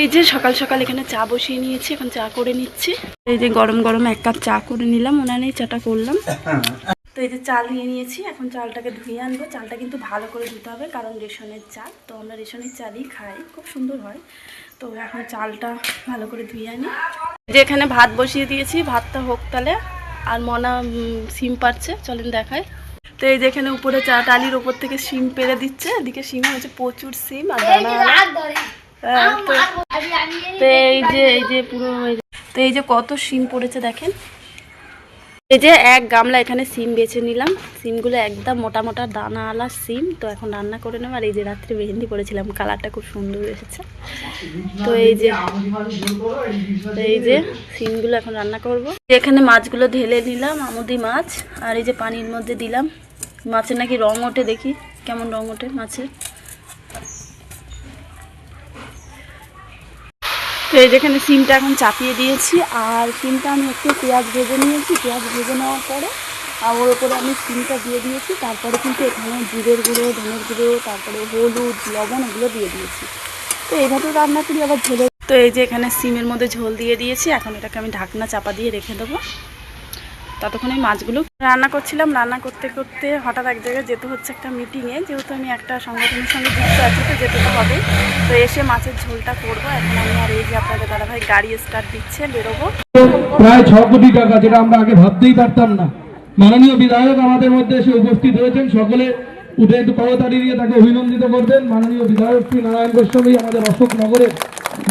এই যে সকাল সকাল এখানে চা বসিয়ে নিয়েছি এখন চা করে নিচ্ছি। এই যে গরম গরম এক কাপ চা করে নিলাম ওনানেই চাটা করলাম। তো এই যে চাল নিয়ে নিয়েছি এখন চালটাকে ধুয়ে আনব। চালটা কিন্তু ভালো করে ধুতে হবে কারণ রেশনের চাল। তো আমরা রেশনের চালই খাই খুব সুন্দর হয়। তো এখন চালটা ভালো করে ধুয়ে আনি। যে এখানে ভাত বসিয়ে দিয়েছি ভাতটা হোক তাহলে। আর মনা সিম পাচ্ছে চলেন দেখায় তো এই যে এখানে উপরে চা টালির উপর থেকে সিম পেরে দিচ্ছে এদিকে সিমে হচ্ছে প্রচুর সিম আর দানা তো এই যে এই যে পুরো তো এই যে কত সিম পড়েছে দেখেন। এই যে এক গামলা এখানে সিম বেছে নিলাম। সিমগুলো একদম মোটা মোটা দানা আলা সিম। তো এখন রান্না করে নেব। আর এই যে রাত্রে মেহেন্দি করেছিলাম কালারটা খুব সুন্দর এসেছে। তো এই যে এই যে সিমগুলো এখন রান্না করব। এখানে মাছগুলো ঢেলে নিলাম, আমুদি মাছ। আর এই যে পানির মধ্যে দিলাম। মাছের নাকি রং ওঠে দেখি। কেমন রং ওঠে মাছের? তো এই যেখানে সিমটা এখন চাপিয়ে দিয়েছি, আর সিমটা আমি একটু পেঁয়াজ ভেজে নিয়েছি। পেঁয়াজ ভেজে নেওয়ার পরে ওর ওপরে আমি সিমটা দিয়ে দিয়েছি। তারপরে কিন্তু এখানে জিরের গুঁড়ো, ধনের গুঁড়ো, তারপরে হলুদ, লবণ এগুলো দিয়ে দিয়েছি। তো এইভাবে রান্না করি, আবার ঝোলে তো এই যে এখানে সিমের মধ্যে ঝোল দিয়ে দিয়েছি, এখন এটাকে আমি ঢাকনা চাপা দিয়ে রেখে দেবো। ততক্ষণ এই মাছগুলো রান্না করছিলাম। রান্না করতে করতে হঠাৎ এক জায়গায় যেতে হচ্ছে একটা মিটিংয়ে যেহেতু আমি একটা সংগঠনের সঙ্গে যুক্ত আছি, তো যেতে তো হবে। তো এসে মাছের ঝোলটা করব। এখন আমি আর এই যে আপনাদের দাদাভাই গাড়ি স্টার্ট দিচ্ছে, বেরোবো। প্রায় ছ কোটি টাকা, যেটা আমরা আগে ভাবতেই পারতাম না। মাননীয় বিধায়ক আমাদের মধ্যে এসে উপস্থিত হয়েছেন। সকলে উঠে একটু করতালি দিয়ে তাকে অভিনন্দিত করবেন। মাননীয় বিধায়ক শ্রী নারায়ণ গোস্বামী, আমাদের অশোক নগরের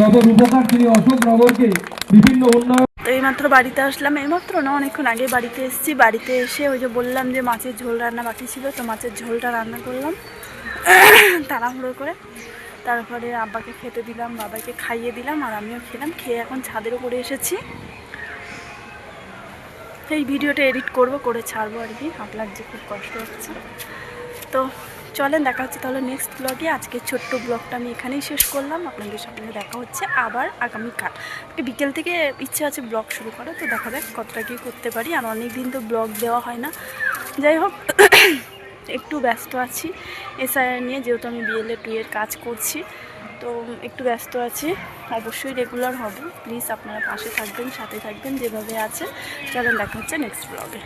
নগর উপকার তিনি অশোক নগরকে বিভিন্ন উন্নয়ন এইমাত্র বাড়িতে আসলাম। এইমাত্র না, অনেকক্ষণ আগে বাড়িতে এসেছি। বাড়িতে এসে ওই যে বললাম যে মাছের ঝোল রান্না বাকি ছিল, তো মাছের ঝোলটা রান্না করলাম। তাড়াহুড়ো করে। তারপরে আব্বাকে খেতে দিলাম, বাবাকে খাইয়ে দিলাম, আর আমিও খেলাম। খেয়ে এখন ছাদের উপরে এসেছি। এই ভিডিওটা এডিট করব, করে ছাড়বো আর কি। আপনার যে খুব কষ্ট হচ্ছে। তো চলেন, দেখা হচ্ছে তাহলে নেক্সট ব্লগে আজকে ছোট্ট ব্লগটা আমি এখানেই শেষ করলাম। আপনাদের সঙ্গে দেখা হচ্ছে আবার আগামীকাল। বিকেল থেকে ইচ্ছে আছে ব্লগ শুরু করে তো দেখা যাক কতটা কি করতে পারি। আর অনেক দিন তো ব্লগ দেওয়া হয় না। যাই হোক, একটু ব্যস্ত আছি এসআইআর নিয়ে, যেহেতু আমি বিএলএ টু এর কাজ করছি। তো একটু ব্যস্ত আছি, অবশ্যই রেগুলার হব। প্লিজ আপনারা পাশে থাকবেন, সাথে থাকবেন, যেভাবে আছে। চলেন, দেখা হচ্ছে নেক্সট ব্লগে